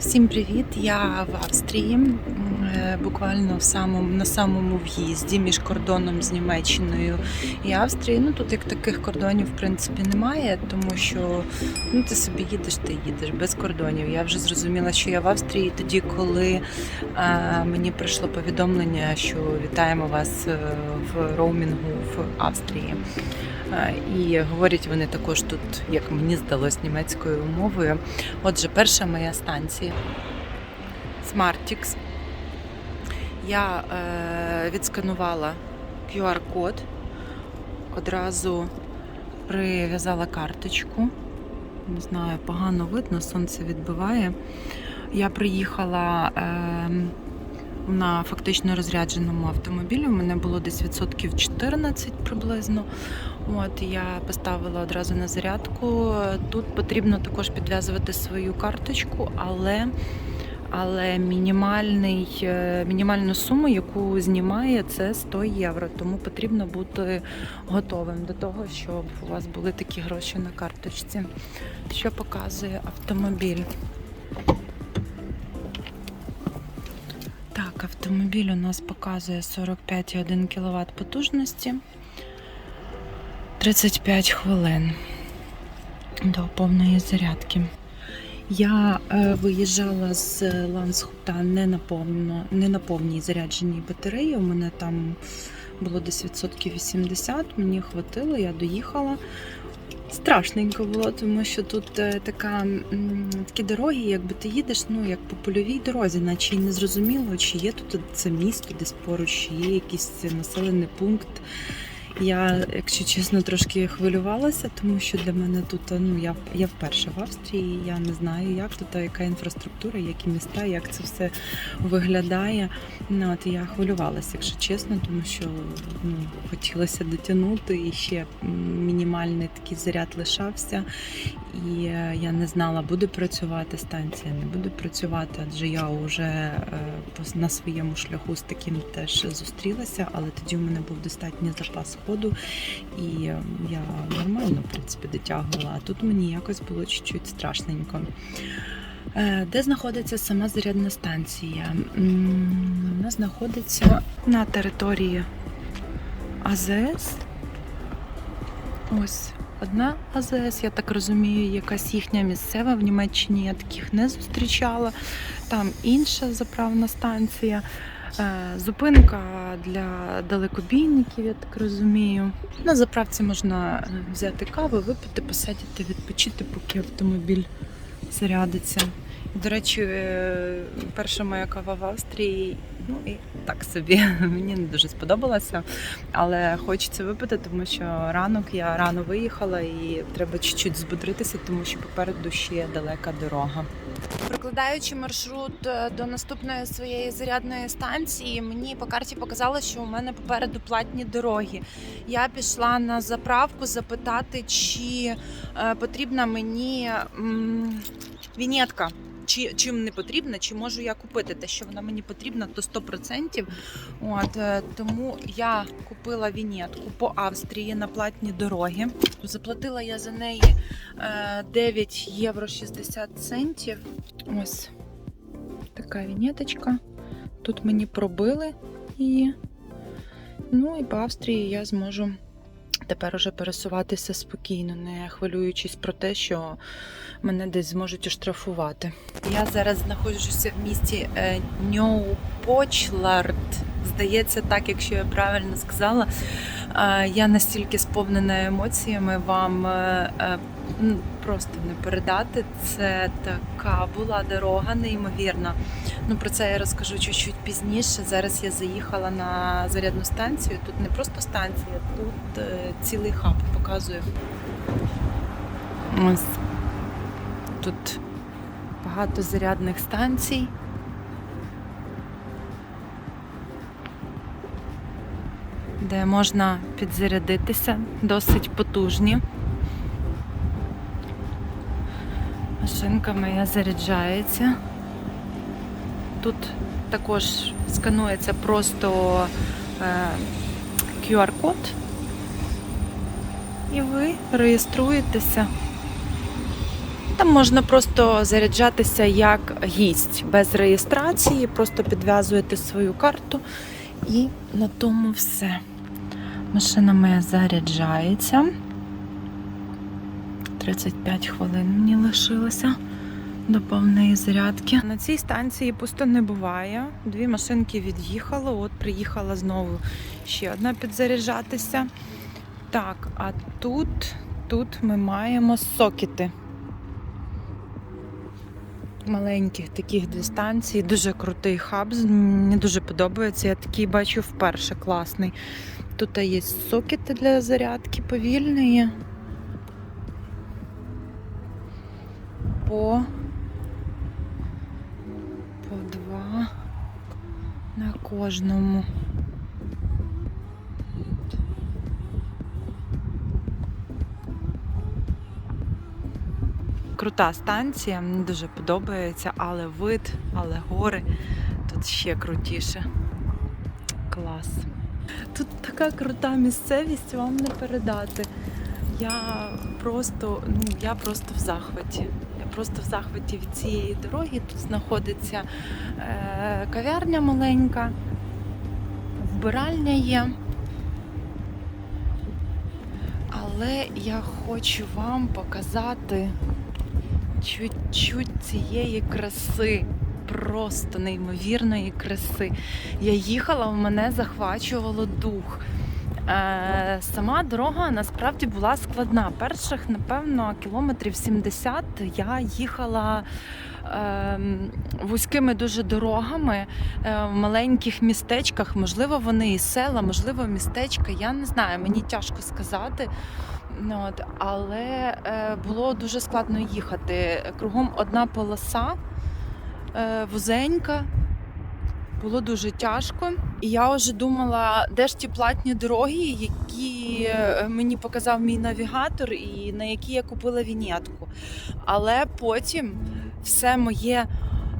Всім привіт! Я в Австрії, е, буквально в самому, на самому в'їзді між кордоном з Німеччиною і Австрією. Ну тут як таких кордонів в принципі немає, тому що ну, ти собі їдеш, ти їдеш без кордонів. Я вже зрозуміла, що я в Австрії тоді, коли е, мені прийшло повідомлення, що вітаємо вас е, в роумінгу в Австрії. І говорять вони також тут, як мені здалось, німецькою мовою. Отже, перша моя станція Smartix. Я е, відсканувала QR-код, одразу прив'язала карточку. Не знаю, погано видно, сонце відбиває. Я приїхала е, на фактично розрядженому автомобілі. У мене було десь відсотків 14 приблизно. От я поставила одразу на зарядку. Тут потрібно також підв'язувати свою карточку, але, але мінімальний, е, мінімальну суму, яку знімає, це 100 євро. Тому потрібно бути готовим до того, щоб у вас були такі гроші на карточці. Що показує автомобіль? Так, автомобіль у нас показує 45,1 кВт потужності. 35 хвилин до повної зарядки. Я е, виїжджала з Лансхута не на, повно, не на повній зарядженій батареї. У мене там було десь відсотків 80, мені хватило, я доїхала. Страшненько було, тому що тут е, така, такі дороги, якби ти їдеш, ну як по польовій дорозі, наче й не зрозуміло, чи є тут це місто десь поруч, чи є якийсь населений пункт. Я, якщо чесно, трошки хвилювалася, тому що для мене тут ну я я вперше в Австрії. Я не знаю, як тут яка інфраструктура, які міста, як це все виглядає. Ну, от я хвилювалася, якщо чесно, тому що ну, хотілося дотягнути і ще мінімальний такий заряд лишався. І е, я не знала, буде працювати станція, не буде працювати, адже я вже е, на своєму шляху з таким теж зустрілася, але тоді в мене був достатній запас ходу, і е, я нормально в принципі дотягувала. А тут мені якось було чуть-чуть страшненько. Де знаходиться сама зарядна станція? Вона знаходиться на території АЗС. Ось одна АЗС, я так розумію, якась їхня місцева в Німеччині я таких не зустрічала. Там інша заправна станція. Е, Зупинка для далекобійників, я так розумію. На заправці можна е, взяти каву, випити, посидіти, відпочити, поки автомобіль зарядиться. До речі, е, перша моя кава в Австрії, ну і так собі, мені не дуже сподобалася, але хочеться випити, тому що ранок я рано виїхала і треба чуть-чуть збудритися, тому що попереду ще далека дорога. Прокладаючи маршрут е, до наступної своєї зарядної станції, мені по карті показало, що у мене попереду платні дороги. Я пішла на заправку запитати, чи е, потрібна мені вінетка. Чи чим не потрібна, чи можу я купити те, що вона мені потрібна, то 100%. От е, тому я купила вінетку по Австрії на платні дороги. Заплатила я за неї е, 9 євро 60 центів. Ось така вінеточка. Тут мені пробили і ну і по Австрії я зможу тепер уже пересуватися спокійно, не хвилюючись про те, що мене десь зможуть оштрафувати. Я зараз знаходжуся в місті е, Ньоупочлард. Здається, так, якщо я правильно сказала. Е, Я настільки сповнена емоціями, вам е, просто не передати. Це така була дорога неймовірна. Ну про це я розкажу чуть-чуть пізніше. Зараз я заїхала на зарядну станцію. Тут не просто станція, тут е, цілий хаб показую. Ось тут багато зарядних станцій. Де можна підзарядитися, досить потужні. Машинка моя заряджається. Тут також сканується просто е, QR-код, і ви реєструєтеся Там можна просто заряджатися як гість без реєстрації, просто підв'язуєте свою карту і на тому все. Машина моя заряджається. 35 хвилин мені лишилося до повної зарядки. На цій станції пусто не буває. Дві машинки від'їхали, от приїхала знову ще одна підзаряджатися. Так, а тут, тут ми маємо сокети. Маленьких таких дві станції, дуже крутий хаб. Мені дуже подобається. Я такий бачу вперше класний. Тут є сокети для зарядки повільної. По, по два на кожному. Крута станція, мені дуже подобається, але вид, але гори тут ще крутіше. Клас. Тут така крута місцевість, вам не передати. Я просто, ну я просто в захваті. Просто в захваті від цієї дороги. Тут знаходиться е, кав'ярня маленька, вбиральня є. Але я хочу вам показати чуть-чуть цієї краси. Просто неймовірної краси. Я їхала, в мене захвачувало дух. Е, сама дорога насправді була складна. Перших, напевно, кілометрів 70 я їхала е, вузькими дуже дорогами е, в маленьких містечках. Можливо, вони і села, можливо, містечка. Я не знаю, мені тяжко сказати. Ну, От, але е, було дуже складно їхати. Кругом одна полоса вузенька. Було дуже тяжко. І я вже думала, де ж ті платні дороги, які е, мені показав мій навігатор, і на які я купила вінетку. Але потім все моє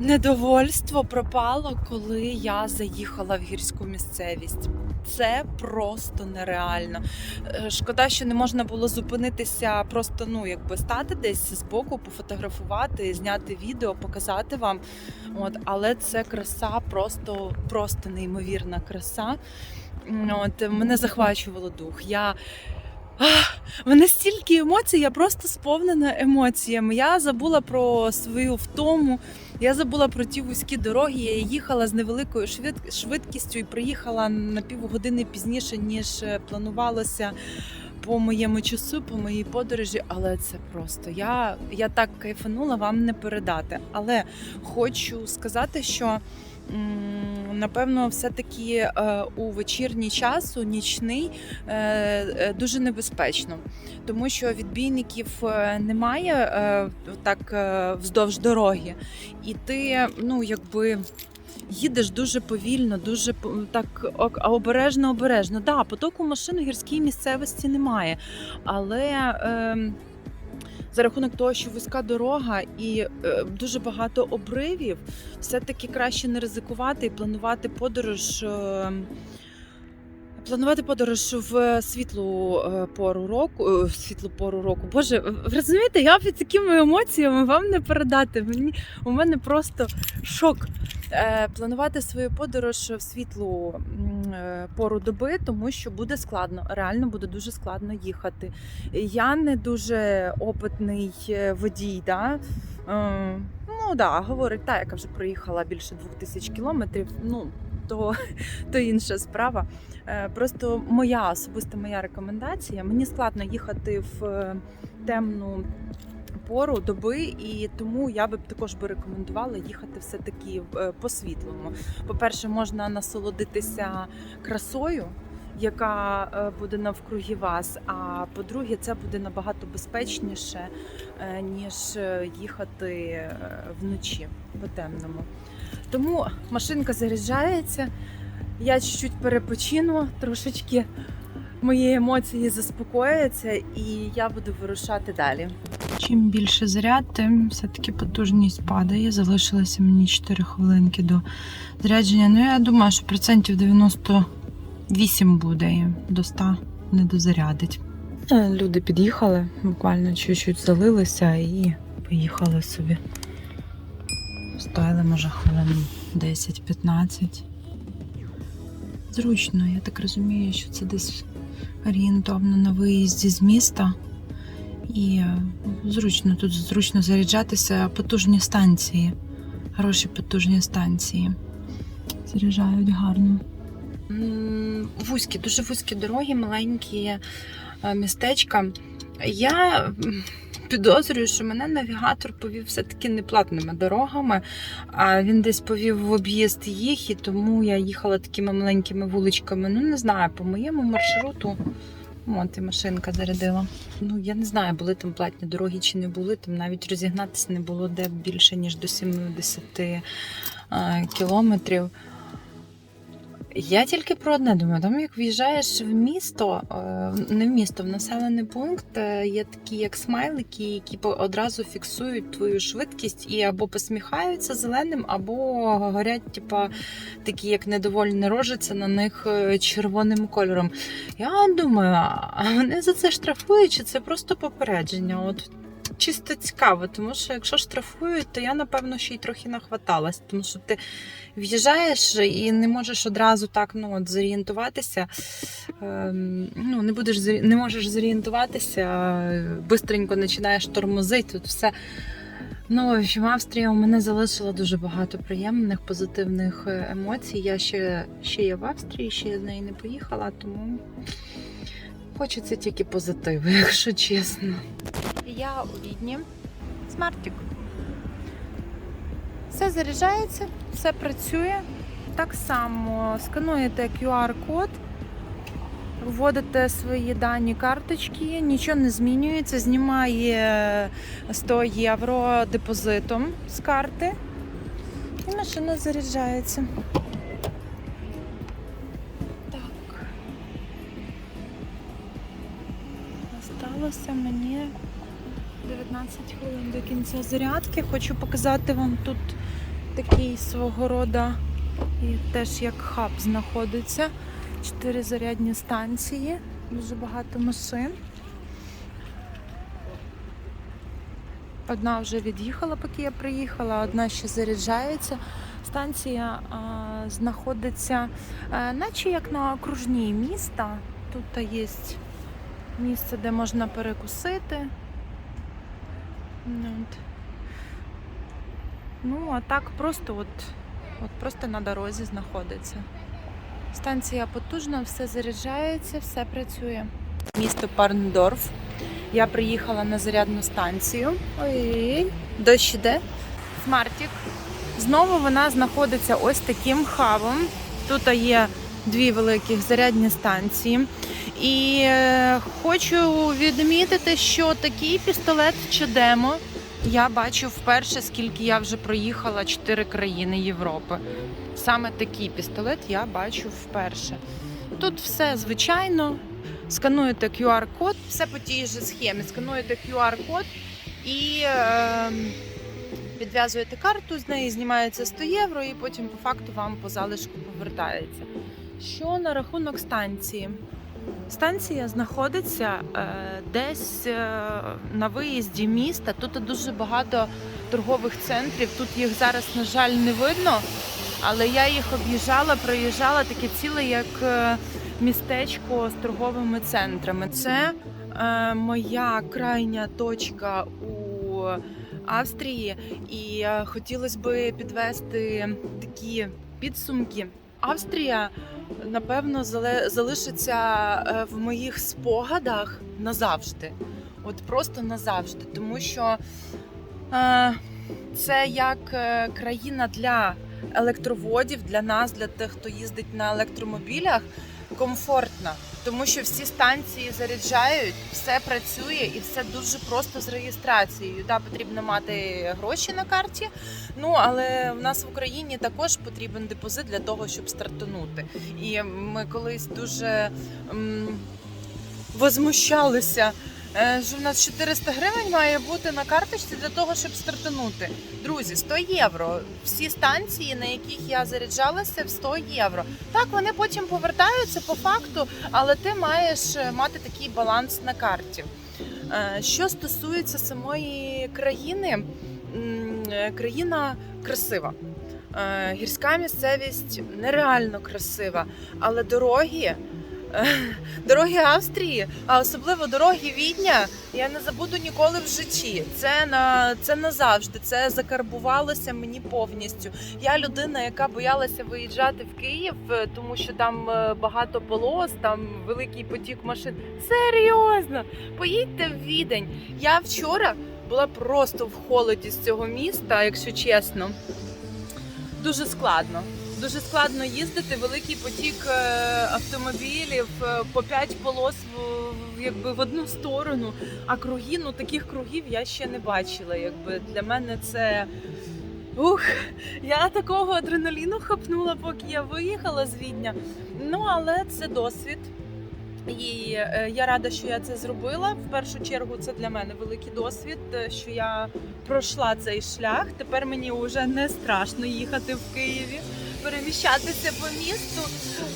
недовольство пропало, коли я заїхала в гірську місцевість. Це просто нереально. Е, Шкода, що не можна було зупинитися, просто ну якби стати десь збоку, пофотографувати, зняти відео, показати вам. От, але це краса, просто, просто неймовірна краса. От, мене захвачувало дух. Я мене стільки емоцій, я просто сповнена емоціями. Я забула про свою втому, я забула про ті вузькі дороги. Я їхала з невеликою швид- швидкістю і приїхала на півгодини пізніше, ніж е, планувалося по моєму часу, по моїй подорожі. Але це просто я, я так кайфанула, вам не передати. Але хочу сказати, що. Напевно, все-таки е, у вечірній час, у нічний, е, е, дуже небезпечно, тому що відбійників немає так вздовж дороги, і ти, ну якби. Їдеш дуже повільно, дуже так обережно, обережно. Да, потоку машин у гірській місцевості немає, але е, за рахунок того, що вузька дорога і е, дуже багато обривів, все-таки краще не ризикувати і планувати подорож. Е, Планувати подорож в світлу е, пору року, е, світлу пору року. Боже, ви розумієте, я під такими емоціями вам не передати. Мені у мене просто шок. Е, планувати свою подорож в світлу е, пору доби, тому що буде складно. Реально буде дуже складно їхати. Я не дуже опитний е, водій. Да? Ну да, говорить, та, яка вже проїхала більше двох тисяч кілометрів. Ну то, то інша справа. Просто моя особиста моя рекомендація. Мені складно їхати в темну пору доби, і тому я би також би рекомендувала їхати все таки по світлому. По-перше, можна насолодитися красою. Яка е, буде навкруги вас, а по-друге, це буде набагато безпечніше, е, ніж е, їхати е, вночі по темному. Тому машинка заряджається, я чуть-чуть перепочину, трошечки мої емоції заспокояться, і я буду вирушати далі. Чим більше заряд, тим все-таки потужність падає. Залишилося мені 4 хвилинки до зарядження. Ну, я думаю, що процентів 98 буде і до 100 не дозарядить. Е, Люди під'їхали, буквально чуть-чуть залилися і поїхали собі. Стояли, може, хвилин 10-15. Зручно, я так розумію, що це десь орієнтовно на виїзді з міста. І зручно тут зручно заряджатися потужні станції. Хороші потужні станції. Заряджають гарно. Вузькі, дуже вузькі дороги, маленькі е, містечка. Я підозрюю, що мене навігатор повів все-таки не платними дорогами, а він десь повів в об'їзд їх, і тому я їхала такими маленькими вуличками. Ну, не знаю, по моєму маршруту. От і машинка зарядила. Ну, я не знаю, були там платні дороги чи не були. Там навіть розігнатися не було де більше, ніж до 70 е, кілометрів. Я тільки про одне думаю, там як в'їжджаєш в місто, е, не в місто, в населений пункт, е, є такі як смайлики, які одразу фіксують твою швидкість і або посміхаються зеленим, або горять, типа такі як недовольні рожиці на них е, червоним кольором. Я думаю, а вони за це штрафують, чи це просто попередження? От чисто цікаво, тому що якщо штрафують, то я напевно ще й трохи нахваталась, тому що ти в'їжджаєш і не можеш одразу так ну, от, зорієнтуватися. Ем, ну, не, будеш, не можеш зорієнтуватися, бистренько починаєш тормозити. Тут все. Ну, в общем, Австрія у мене залишила дуже багато приємних, позитивних е, емоцій. Я ще, ще є в Австрії, ще я з неї не поїхала, тому хочеться тільки позитиву, якщо чесно. Я у Відні. Смартік. Все заряджається, все працює. Так само скануєте QR-код, вводите свої дані карточки, нічого не змінюється, знімає 100 євро депозитом з карти. І машина заряджається. Кінця зарядки. Хочу показати вам тут такий свого рода і теж як хаб знаходиться. Чотири зарядні станції, дуже багато машин. Одна вже від'їхала, поки я приїхала, одна ще заряджається. Станція а, знаходиться, а, наче як на окружній міста. Тут є місце, де можна перекусити. Ну, От. Ну, а так просто от, от просто на дорозі знаходиться. Станція потужна, все заряджається, все працює. Місто Парндорф. Я приїхала на зарядну станцію. Ой, дощ іде. Смартік. Знову вона знаходиться ось таким хабом. Тут є дві великих зарядні станції. І е, хочу відмітити, що такий пістолет чи демо я бачу вперше, скільки я вже проїхала чотири країни Європи. Саме такий пістолет я бачу вперше. Тут все звичайно. Скануєте QR-код, все по тій же схемі. Скануєте QR-код і е, підв'язуєте карту, з неї знімається 100 євро, і потім по факту вам по залишку повертається. Що на рахунок станції? Станція знаходиться е, десь е, на виїзді міста. Тут дуже багато торгових центрів. Тут їх зараз, на жаль, не видно, але я їх об'їжджала, проїжджала таке ціле, як е, містечко з торговими центрами. Це моя крайня точка у Австрії, і хотілося б підвести такі підсумки. Австрія напевно залишиться е, в моїх спогадах назавжди. От просто назавжди. Тому що е, це як е, країна для електроводів, для нас, для тих, хто їздить на електромобілях, комфортна. Тому що всі станції заряджають, все працює і все дуже просто з реєстрацією. Да, потрібно мати гроші на карті. Ну але в нас в Україні також потрібен депозит для того, щоб стартанути. І ми колись дуже м, возмущалися, що в нас 400 гривень має бути на карточці для того, щоб стартанути. Друзі, 100 євро. Всі станції, на яких я заряджалася, в 100 євро. Так, вони потім повертаються по факту, але ти маєш е, мати такий баланс на карті. Е, Що стосується самої країни, е, країна красива. Е, Гірська місцевість нереально красива, але дороги. Дороги Австрії, а особливо дороги Відня, я не забуду ніколи в житті. Це на це назавжди. Це закарбувалося мені повністю. Я людина, яка боялася виїжджати в Київ, е, тому що там е, багато полос, там великий потік машин. Серйозно, поїдьте в Відень. Я вчора була просто в холоді з цього міста, якщо чесно. Дуже складно. Дуже складно їздити. Великий потік е, автомобілів е, по п'ять полос в, якби в одну сторону. А круги, ну таких кругів я ще не бачила. Якби для мене це. Ух, я такого адреналіну хапнула, поки я виїхала з Відня. Ну, але це досвід. І е, я рада, що я це зробила. В першу чергу це для мене великий досвід, що я пройшла цей шлях. Тепер мені вже не страшно їхати в Києві, переміщатися по місту.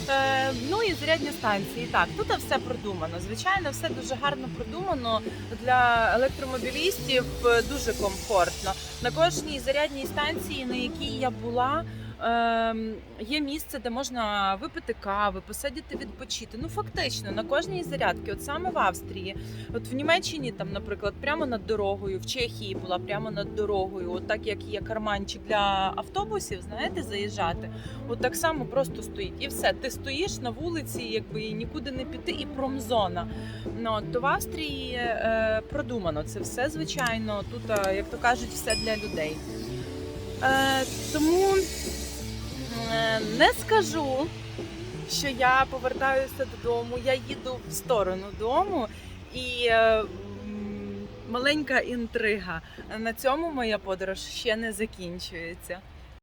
Е, ну і зарядні станції. Так, тут все продумано. Звичайно, все дуже гарно продумано для електромобілістів. е, Дуже комфортно. На кожній зарядній станції, на якій я була. Ем, є місце, де можна випити кави, посидіти, відпочити. Ну фактично на кожній зарядці, от саме в Австрії, от в Німеччині, там, наприклад, прямо над дорогою, в Чехії була прямо над дорогою, от так як є карманчик для автобусів, знаєте, заїжджати. От так само просто стоїть. І все, ти стоїш на вулиці, якби і нікуди не піти, і промзона. Ну то в Австрії е, продумано це все, звичайно. Тут, е, як то кажуть, все для людей. Е, тому не скажу, що я повертаюся додому. Я їду в сторону дому і. е, Маленька інтрига. На цьому моя подорож ще не закінчується.